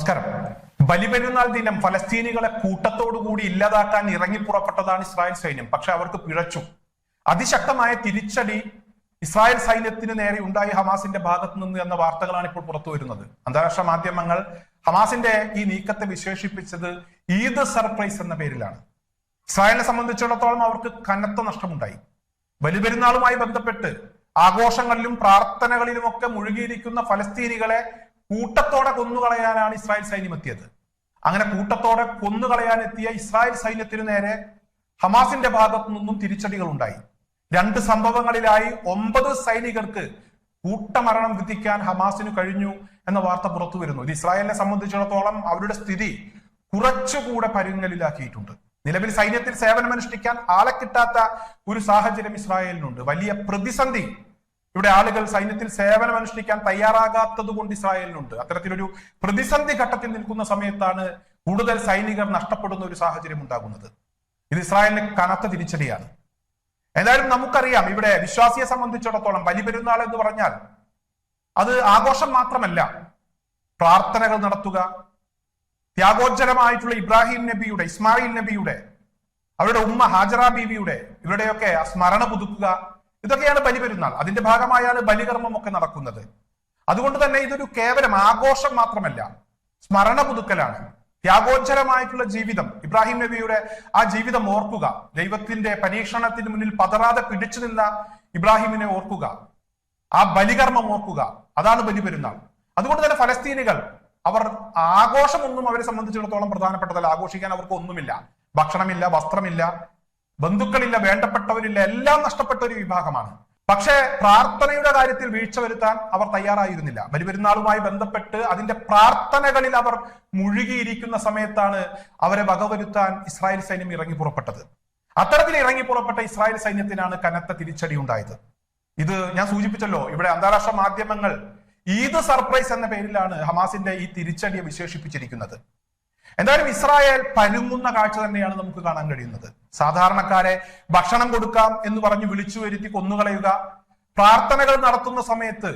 നമസ്കാരം. ബലിപെരുന്നാൾ ദിനം ഫലസ്തീനികളെ കൂട്ടത്തോടുകൂടി ഇല്ലാതാക്കാൻ ഇറങ്ങിപ്പുറപ്പെട്ടതാണ് ഇസ്രായേൽ സൈന്യം. പക്ഷെ അവർക്ക് പിഴച്ചു. അതിശക്തമായ തിരിച്ചടി ഇസ്രായേൽ സൈന്യത്തിന് നേരെ ഉണ്ടായി ഹമാസിന്റെ ഭാഗത്തു നിന്ന് എന്ന വാർത്തകളാണ് ഇപ്പോൾ പുറത്തു വരുന്നത്. അന്താരാഷ്ട്ര മാധ്യമങ്ങൾ ഹമാസിന്റെ ഈ നീക്കത്തെ വിശേഷിപ്പിച്ചത് ഈദ് സർപ്രൈസ് എന്ന പേരിലാണ്. ഇസ്രായേലിനെ സംബന്ധിച്ചിടത്തോളം അവർക്ക് കനത്ത നഷ്ടമുണ്ടായി. ബലിപെരുന്നാളുമായി ബന്ധപ്പെട്ട് ആഘോഷങ്ങളിലും പ്രാർത്ഥനകളിലുമൊക്കെ മുഴുകിയിരിക്കുന്ന ഫലസ്തീനികളെ കൂട്ടത്തോടെ കൊന്നുകളയാനാണ് ഇസ്രായേൽ സൈന്യം എത്തിയത് അങ്ങനെ കൂട്ടത്തോടെ കൊന്നുകളയാൻ എത്തിയ ഇസ്രായേൽ സൈന്യത്തിനു നേരെ ഹമാസിന്റെ ഭാഗത്തു നിന്നും തിരിച്ചടികൾ ഉണ്ടായി രണ്ട് സംഭവങ്ങളിലായി ഒമ്പത് സൈനികർക്ക് കൂട്ടമരണം വിധിക്കാൻ ഹമാസിന് കഴിഞ്ഞു എന്ന വാർത്ത പുറത്തു വരുന്നു. ഇത് ഇസ്രായേലിനെ സംബന്ധിച്ചിടത്തോളം അവരുടെ സ്ഥിതി കുറച്ചുകൂടെ പരുങ്ങലിലാക്കിയിട്ടുണ്ട്. നിലവിൽ സൈന്യത്തിൽ സേവനമനുഷ്ഠിക്കാൻ ആളെ കിട്ടാത്ത ഒരു സാഹചര്യം ഇസ്രായേലിനുണ്ട്. വലിയ പ്രതിസന്ധി ഇവിടെ ആളുകൾ സൈന്യത്തിൽ സേവനം അനുഷ്ഠിക്കാൻ തയ്യാറാകാത്തത് കൊണ്ട് ഇസ്രായേലിനുണ്ട്. അത്തരത്തിലൊരു പ്രതിസന്ധി ഘട്ടത്തിൽ നിൽക്കുന്ന സമയത്താണ് കൂടുതൽ സൈനികർ നഷ്ടപ്പെടുന്ന ഒരു സാഹചര്യം ഉണ്ടാകുന്നത്. ഇത് ഇസ്രായേലിന് കനത്ത തിരിച്ചടിയാണ്. എന്തായാലും നമുക്കറിയാം ഇവിടെ വിശ്വാസിയെ സംബന്ധിച്ചിടത്തോളം ബലിപെരുന്നാൾ എന്ന് പറഞ്ഞാൽ അത് ആഘോഷം മാത്രമല്ല. പ്രാർത്ഥനകൾ നടത്തുക ത്യാഗോജ്ജലമായിട്ടുള്ള ഇബ്രാഹിം നബിയുടെ ഇസ്മായിൽ നബിയുടെ അവരുടെ ഉമ്മ ഹാജറ ബീവിയുടെ ഇവരുടെയൊക്കെ സ്മരണ പുതുക്കുക ഇതൊക്കെയാണ് ബലിപെരുന്നാൾ. അതിന്റെ ഭാഗമായാണ് ബലികർമ്മം ഒക്കെ നടക്കുന്നത്. അതുകൊണ്ട് തന്നെ ഇതൊരു കേവലം ആഘോഷം മാത്രമല്ല സ്മരണ പുതുക്കലാണ് ത്യാഗോജ്ജലമായിട്ടുള്ള ജീവിതം ഇബ്രാഹിം നബിയുടെ ആ ജീവിതം ഓർക്കുക. ദൈവത്തിന്റെ പരീക്ഷണത്തിന് മുന്നിൽ പതറാതെ പിടിച്ചു നിന്ന ഇബ്രാഹിമിനെ ഓർക്കുക. ആ ബലികർമ്മം ഓർക്കുക. അതാണ് ബലിപെരുന്നാൾ. അതുകൊണ്ട് തന്നെ ഫലസ്തീനികൾ അവർ ആഘോഷമൊന്നും അവരെ സംബന്ധിച്ചിടത്തോളം പ്രധാനപ്പെട്ടതല്ല. ആഘോഷിക്കാൻ അവർക്ക് ഒന്നുമില്ല. ഭക്ഷണമില്ല വസ്ത്രമില്ല ബന്ധുക്കളില്ല വേണ്ടപ്പെട്ടവരില്ല എല്ലാം നഷ്ടപ്പെട്ട ഒരു വിഭാഗമാണ്. പക്ഷേ പ്രാർത്ഥനയുടെ കാര്യത്തിൽ വീഴ്ച വരുത്താൻ അവർ തയ്യാറായിരുന്നില്ല. ബലിപെരുന്നാളുമായി ബന്ധപ്പെട്ട് അതിന്റെ പ്രാർത്ഥനകളിൽ അവർ മുഴുകിയിരിക്കുന്ന സമയത്താണ് അവരെ വകവരുത്താൻ ഇസ്രായേൽ സൈന്യം ഇറങ്ങി പുറപ്പെട്ടത്. അത്തരത്തിൽ ഇറങ്ങി പുറപ്പെട്ട ഇസ്രായേൽ സൈന്യത്തിനാണ് കനത്ത തിരിച്ചടി ഉണ്ടായത്. ഇത് ഞാൻ സൂചിപ്പിച്ചല്ലോ ഇവിടെ അന്താരാഷ്ട്ര മാധ്യമങ്ങൾ ഈദ് സർപ്രൈസ് എന്ന പേരിലാണ് ഹമാസിന്റെ ഈ തിരിച്ചടിയെ വിശേഷിപ്പിച്ചിരിക്കുന്നത്. എന്തായാലും ഇസ്രായേൽ പരുങ്ങുന്ന കാഴ്ച തന്നെയാണ് നമുക്ക് കാണാൻ കഴിയുന്നത്. സാധാരണക്കാരെ ഭക്ഷണം കൊടുക്കാം എന്ന് പറഞ്ഞ് വിളിച്ചു വരുത്തി കൊന്നുകളയുക പ്രാർത്ഥനകൾ നടത്തുന്ന സമയത്ത്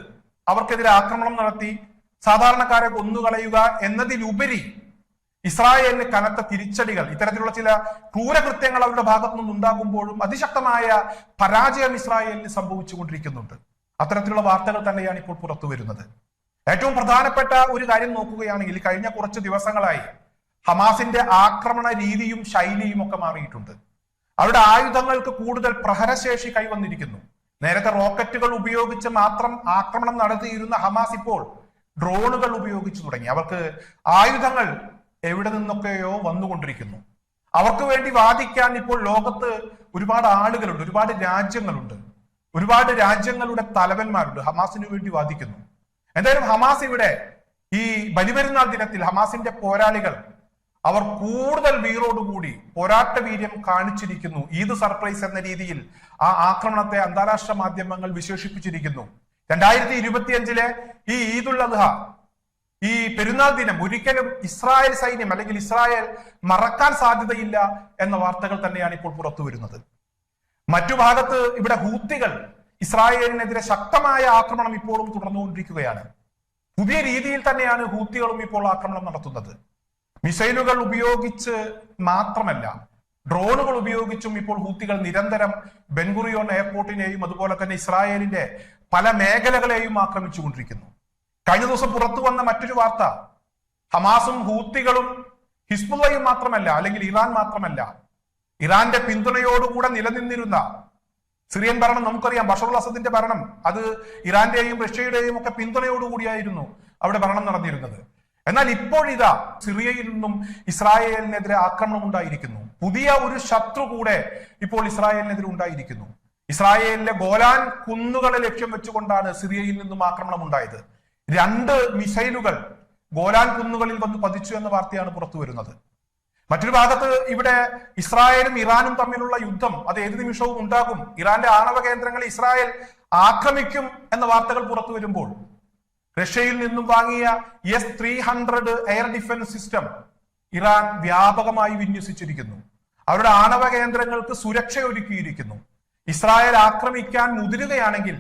അവർക്കെതിരെ ആക്രമണം നടത്തി സാധാരണക്കാരെ കൊന്നുകളയുക എന്നതിലുപരി ഇസ്രായേലിന് കനത്ത തിരിച്ചടികൾ ഇത്തരത്തിലുള്ള ചില ക്രൂരകൃത്യങ്ങൾ അവരുടെ ഭാഗത്തു നിന്നുണ്ടാകുമ്പോഴും അതിശക്തമായ പരാജയം ഇസ്രായേലിന് സംഭവിച്ചുകൊണ്ടിരിക്കുന്നുണ്ട്. അത്തരത്തിലുള്ള വാർത്തകൾ തന്നെയാണ് ഇപ്പോൾ പുറത്തു വരുന്നത് ഏറ്റവും പ്രധാനപ്പെട്ട ഒരു കാര്യം നോക്കുകയാണെങ്കിൽ കഴിഞ്ഞ കുറച്ച് ദിവസങ്ങളായി ഹമാസിന്റെ ആക്രമണ രീതിയും ശൈലിയും ഒക്കെ മാറിയിട്ടുണ്ട്. അവരുടെ ആയുധങ്ങൾക്ക് കൂടുതൽ പ്രഹരശേഷി കൈവന്നിരിക്കുന്നു. നേരത്തെ റോക്കറ്റുകൾ ഉപയോഗിച്ച് മാത്രം ആക്രമണം നടത്തിയിരുന്ന ഹമാസ് ഇപ്പോൾ ഡ്രോണുകൾ ഉപയോഗിച്ചു തുടങ്ങി. അവർക്ക് ആയുധങ്ങൾ എവിടെ നിന്നൊക്കെയോ വന്നുകൊണ്ടിരിക്കുന്നു. അവർക്ക് വേണ്ടി വാദിക്കാൻ ഇപ്പോൾ ലോകത്ത് ഒരുപാട് ആളുകളുണ്ട് ഒരുപാട് രാജ്യങ്ങളുണ്ട്. ഒരുപാട് രാജ്യങ്ങളുടെ തലവന്മാരുണ്ട് ഹമാസിന് വേണ്ടി വാദിക്കുന്നു. എന്തായാലും ഹമാസ് ഇവിടെ ഈ ബലിപെരുന്നാൾ ദിനത്തിൽ ഹമാസിന്റെ പോരാളികൾ അവർ കൂടുതൽ വീറോടുകൂടി പോരാട്ട വീര്യം കാണിച്ചിരിക്കുന്നു. ഈദ് സർപ്രൈസ് എന്ന രീതിയിൽ ആ ആക്രമണത്തെ അന്താരാഷ്ട്ര മാധ്യമങ്ങൾ വിശേഷിപ്പിച്ചിരിക്കുന്നു. രണ്ടായിരത്തി ഇരുപത്തിയഞ്ചിലെ ഈ ഈദുൽ അദ്ഹ ഈ പെരുന്നാൾ ദിനം ഒരിക്കലും ഇസ്രായേൽ സൈന്യം അല്ലെങ്കിൽ ഇസ്രായേൽ മറക്കാൻ സാധ്യതയില്ല എന്ന വാർത്തകൾ തന്നെയാണ് ഇപ്പോൾ പുറത്തു വരുന്നത്. മറ്റു ഭാഗത്ത് ഇവിടെ ഹൂത്തികൾ ഇസ്രായേലിനെതിരെ ശക്തമായ ആക്രമണം ഇപ്പോഴും തുടർന്നുകൊണ്ടിരിക്കുകയാണ്. പുതിയ രീതിയിൽ തന്നെയാണ് ഹൂത്തികളും ഇപ്പോൾ ആക്രമണം നടത്തുന്നത്. മിസൈലുകൾ ഉപയോഗിച്ച് മാത്രമല്ല ഡ്രോണുകൾ ഉപയോഗിച്ചും ഇപ്പോൾ ഹൂത്തികൾ നിരന്തരം ബെൻഗുറിയോൺ എയർപോർട്ടിനെയും അതുപോലെ തന്നെ ഇസ്രായേലിന്റെ പല മേഖലകളെയും ആക്രമിച്ചുകൊണ്ടിരിക്കുന്നു. കഴിഞ്ഞ ദിവസം പുറത്തു വന്ന മറ്റൊരു വാർത്ത ഹമാസും ഹൂത്തികളും ഹിസ്ബുള്ളയും മാത്രമല്ല അല്ലെങ്കിൽ ഇറാൻ മാത്രമല്ല ഇറാന്റെ പിന്തുണയോടുകൂടെ നിലനിന്നിരുന്ന സിറിയൻ ഭരണം നമുക്കറിയാം ബഷറുൽ അസദിന്റെ ഭരണം അത് ഇറാന്റെയും റഷ്യയുടെയും ഒക്കെ പിന്തുണയോടുകൂടിയായിരുന്നു അവിടെ ഭരണം നടന്നിരുന്നത്. എന്നാൽ ഇപ്പോൾ ഇതാ സിറിയയിൽ നിന്നും ഇസ്രായേലിനെതിരെ ആക്രമണം ഉണ്ടായിരിക്കുന്നു. പുതിയ ഒരു ശത്രു കൂടെ ഇപ്പോൾ ഇസ്രായേലിനെതിരെ ഉണ്ടായിരിക്കുന്നു. ഇസ്രായേലിലെ ഗോലാൻ കുന്നുകളെ ലക്ഷ്യം വെച്ചുകൊണ്ടാണ് സിറിയയിൽ നിന്നും ആക്രമണം ഉണ്ടായത്. രണ്ട് മിസൈലുകൾ ഗോലാൻ കുന്നുകളിൽ വന്ന് പതിച്ചു എന്ന വാർത്തയാണ് പുറത്തു വരുന്നത്. മറ്റൊരു ഭാഗത്ത് ഇവിടെ ഇസ്രായേലും ഇറാനും തമ്മിലുള്ള യുദ്ധം അത് ഏത് നിമിഷവും ഉണ്ടാകും. ഇറാന്റെ ആണവ കേന്ദ്രങ്ങളെ ഇസ്രായേൽ ആക്രമിക്കും എന്ന വാർത്തകൾ പുറത്തു വരുമ്പോൾ റഷ്യയിൽ നിന്നും വാങ്ങിയ S three hundred air defence system Iran വ്യാപകമായി വിന്യസിച്ചിരിക്കുന്നു. അവരുടെ ആണവ കേന്ദ്രങ്ങൾക്ക് സുരക്ഷ ഒരുക്കിയിരിക്കുന്നു. ഇസ്രായേൽ ആക്രമിക്കാൻ മുതിരുകയാണെങ്കിൽ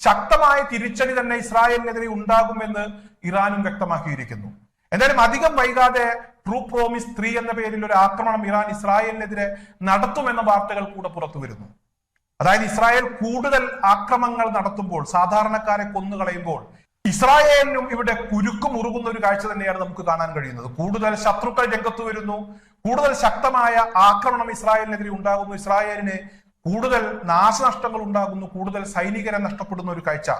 ശക്തമായ തിരിച്ചടി തന്നെ ഇസ്രായേലിനെതിരെ ഉണ്ടാകുമെന്ന് ഇറാനും വ്യക്തമാക്കിയിരിക്കുന്നു. എന്തായാലും അധികം വൈകാതെ ട്രൂ പ്രോമിസ് ത്രീ എന്ന പേരിൽ ഒരു ആക്രമണം ഇറാൻ ഇസ്രായേലിനെതിരെ നടത്തുമെന്ന വാർത്തകൾ കൂടെ പുറത്തു വരുന്നു. അതായത് ഇസ്രായേൽ കൂടുതൽ ആക്രമങ്ങൾ നടത്തുമ്പോൾ സാധാരണക്കാരെ കൊന്നുകളയുമ്പോൾ ഇസ്രായേലിനും ഇവിടെ കുരുക്ക് മുറുകുന്ന ഒരു കാഴ്ച തന്നെയാണ് നമുക്ക് കാണാൻ കഴിയുന്നത്. കൂടുതൽ ശത്രുക്കൾ രംഗത്ത് വരുന്നു. കൂടുതൽ ശക്തമായ ആക്രമണം ഇസ്രായേലിനെതിരെ ഉണ്ടാകുന്നു. ഇസ്രായേലിന് കൂടുതൽ നാശനഷ്ടങ്ങൾ ഉണ്ടാകുന്നു. കൂടുതൽ സൈനികരെ നഷ്ടപ്പെടുന്ന ഒരു കാഴ്ച.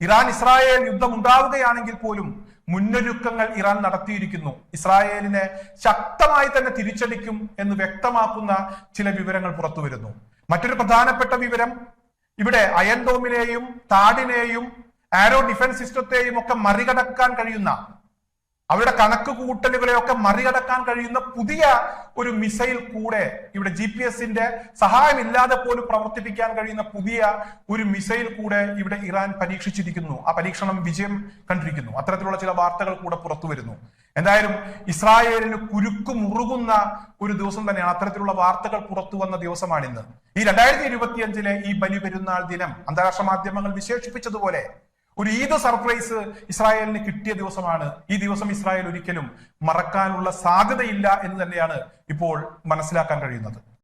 ഇറാൻ ഇസ്രായേൽ യുദ്ധം ഉണ്ടാവുകയാണെങ്കിൽ പോലും മുന്നൊരുക്കങ്ങൾ ഇറാൻ നടത്തിയിരിക്കുന്നു. ഇസ്രായേലിനെ ശക്തമായി തന്നെ തിരിച്ചടിക്കും എന്ന് വ്യക്തമാക്കുന്ന ചില വിവരങ്ങൾ പുറത്തു വരുന്നു മറ്റൊരു പ്രധാനപ്പെട്ട വിവരം ഇവിടെ അയൻഡോമിനെയും താഡിനെയും ആരോ ഡിഫൻസ് സിസ്റ്റത്തെയും ഒക്കെ മറികടക്കാൻ കഴിയുന്ന അവരുടെ കണക്ക് കൂട്ടലുകളെയൊക്കെ മറികടക്കാൻ കഴിയുന്ന പുതിയ ഒരു മിസൈൽ കൂടെ ഇവിടെ ജി പി എസിന്റെ സഹായമില്ലാതെ പോലും പ്രവർത്തിപ്പിക്കാൻ കഴിയുന്ന പുതിയ ഒരു മിസൈൽ കൂടെ ഇവിടെ ഇറാൻ പരീക്ഷിച്ചിരിക്കുന്നു. ആ പരീക്ഷണം വിജയം കണ്ടിരിക്കുന്നു. അത്തരത്തിലുള്ള ചില വാർത്തകൾ കൂടെ പുറത്തു വരുന്നു. എന്തായാലും ഇസ്രായേലിന് കുരുക്കു മുറുകുന്ന ഒരു ദിവസം തന്നെയാണ് അത്തരത്തിലുള്ള വാർത്തകൾ പുറത്തു വന്ന ദിവസമാണിന്ന്. ഈ രണ്ടായിരത്തി ഇരുപത്തിയഞ്ചിലെ ഈ ബലി പെരുന്നാൾ ദിനം അന്താരാഷ്ട്ര മാധ്യമങ്ങൾ വിശേഷിപ്പിച്ചതുപോലെ ഒരു ഈദ് സർപ്രൈസ് ഇസ്രായേലിന് കിട്ടിയ ദിവസമാണ്. ഈ ദിവസം ഇസ്രായേൽ ഒരിക്കലും മറക്കാനുള്ള സാധ്യതയില്ല എന്ന് തന്നെയാണ് ഇപ്പോൾ മനസ്സിലാക്കാൻ കഴിയുന്നത്.